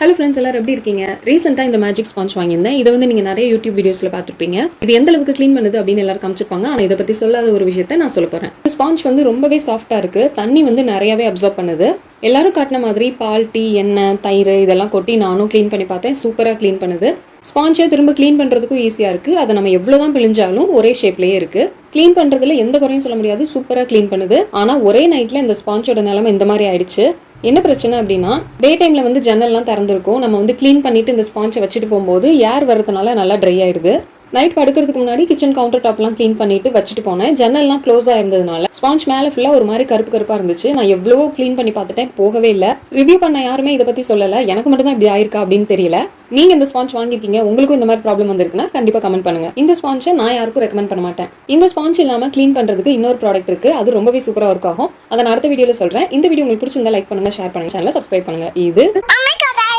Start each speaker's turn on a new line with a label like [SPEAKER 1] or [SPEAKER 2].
[SPEAKER 1] Hello friends எல்லாரும் எப்படி இருக்கீங்க? ரீசெண்டாக இந்த மேஜிக் ஸ்பாஞ்ச் வாங்கியிருந்தேன். இதை வந்து நீங்கள் நிறைய யூடியூப் வீடியோஸில் பார்த்துருப்பீங்க. இது எந்த அளவுக்கு க்ளீன் பண்ணுது அப்படின்னு எல்லாரும் காமிச்சிருப்பாங்க. ஆனால் இதை பற்றி சொல்லாத ஒரு விஷயத்தை நான் சொல்ல போகிறேன் ஸ்பான்ஸ் வந்து ரொம்பவே சாஃப்டாக இருக்குது தண்ணி வந்து நிறையவே அப்சர்வ் பண்ணுது. எல்லாரும் காட்டின மாதிரி பால் டீ எண்ணெய் தயிர் இதெல்லாம் கொட்டி நானும் க்ளீன் பண்ணி பார்த்தேன். சூப்பராக க்ளீன் பண்ணுது. ஸ்பாஞ்சை திரும்ப க்ளீன் பண்ணுறதுக்கும் ஈஸியாக இருக்குது அதை நம்ம எவ்வளோ தான் பிழிஞ்சாலும் ஒரே ஷேப்லேயே இருக்குது க்ளீன் பண்ணுறதுல எந்த குறையும் சொல்ல முடியாது. சூப்பராக க்ளீன் பண்ணுது. ஆனால் ஒரே நைட்டில் இந்த ஸ்பாஞ்சோட நிலமை இந்த மாதிரி ஆயிடுச்சு. என்ன பிரச்சனை அப்படின்னா டே டைமில் வந்து ஜன்னல்லாம் திறந்துருக்கும். நம்ம வந்து க்ளீன் பண்ணிட்டு இந்த ஸ்பாஞ்சை வச்சுட்டு போகும்போது ஏர் வரதுனால நல்லா ட்ரை ஆயிடுது. நைட் படுக்கிறதுக்கு முன்னாடி கிச்சன் கவுண்டர் டாப்லாம் க்ளீன் பண்ணிட்டு வச்சுட்டு போனேன். ஜன்னல்லாம் க்ளோஸ் இருந்ததுனால ஸ்பாஞ்ச் மேலே ஃபுல்லாக ஒரு மாதிரி கருப்பு கருப்பாக இருந்துச்சு. நான் எவ்வளோ க்ளீன் பண்ணி பார்த்துட்டேன் போகவே இல்லை. ரிவ்யூ பண்ண யாருமே இதை பற்றி சொல்லலை. எனக்கு மட்டும் தான் இப்படி ஆயிருக்கா அப்படின்னு தெரியல. நீங்க இந்த ஸ்பாஞ்ச் வாங்கியிருக்கீங்க உங்களுக்கும் இந்த மாதிரி ப்ராப்ளம் வந்திருக்குன்னா கண்டிப்பா கமெண்ட் பண்ணுங்க. இந்த ஸ்பாஞ்சை நான் யாருக்கும் ரெக்கமெண்ட் பண்ண மாட்டேன். இந்த ஸ்பாஞ்ச் இல்லாம க்ளீன் பண்ணுறதுக்கு இன்னொரு ப்ராடக்ட் இருக்கு அது ரொம்பவே சூப்பராக ஒர்க் ஆகும். அதை நான் அடுத்த வீடியோல சொல்றேன். இந்த வீடியோ உங்களுக்கு பிடிச்சிருந்தா லைக் பண்ணுங்க ஷேர் பண்ணுங்க சேனலை சப்ஸ்கிரைப் பண்ணுங்க. இது